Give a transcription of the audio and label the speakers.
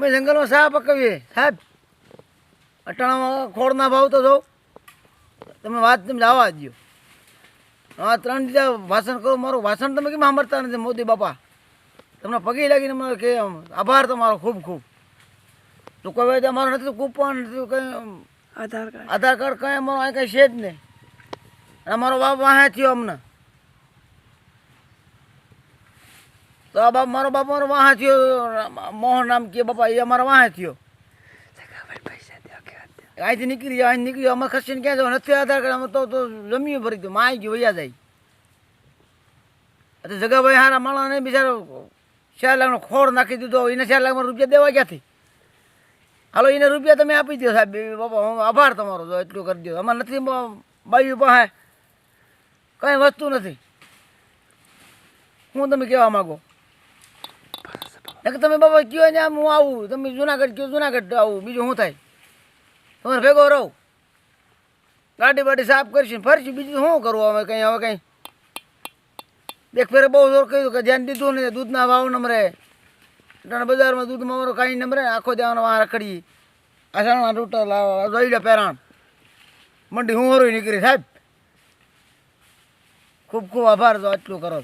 Speaker 1: અમે જંગલમાં શા પકવીએ? સાહેબ અટાણામાં ખોળના ભાવ તો જો તમે વાત તમે જવા દો હા ત્રણ દીધા ભાષણ કરો મારું ભાષણ તમે કેમ સાંભળતા નથી મોદી બાપા? તમને પગે લાગીને મને કે આભાર તમારો ખૂબ ખૂબ. તો કોઈ વાત અમારો નથી કૂપન કંઈ
Speaker 2: આધાર કાર્ડ.
Speaker 1: આધાર કાર્ડ કંઈ અમારો અહીં કંઈ છે જ નહીં. અમારો બાપ વાહે થયો અમને. તો આ બાપ, મારો બાપ મારો વાહ થયો. મોહન નામ કે, બાપા, એ અમારો વાહ થયો. અહીંથી નીકળી જાય અહીં નીકળી જાય અમે ખસીને ક્યાં જવા નથી આધાર કાર્ડ અમે તો તો જમીએ ભરી દઉં માં ગયું, વૈયા જાય. એટલે જગાભાઈ હારા માણસને બિચારો ચાર લાખનો ખોળ નાખી દીધો. એને ચાર લાખમાં રૂપિયા દેવા ક્યાંથી? હાલો, એને રૂપિયા તમે આપી દો સાહેબ. બાપા, હું આભાર તમારો. જો એટલું કરી દો અમારે નથી બાયું પાસે. કંઈ વસ્તુ નથી. હું તમે કહેવા માગો? તમે બાબા કયો ને આમ હું આવું. તમે જુનાગઢ કયો, જુનાગઢ આવું. બીજું શું થાય? તમારે ભેગો રહો. ગાડી બાડી સાફ કરીશું ફરશું. બીજું શું કરવું હવે કંઈ હવે કંઈ? એક ફેરે બહુ જોર કહ્યું કે ધ્યાન દીધું ને દૂધના ભાવ નમરે એટલે બજારમાં દૂધમાં મારો કાંઈ નમરે આખો દેવાનો વાહ રખડી આસાણા રૂટા લાવો દોઈડા પહેરાણ. મંડી હું હરું નીકળી. સાહેબ, ખૂબ ખૂબ આભાર તો આટલું કરો.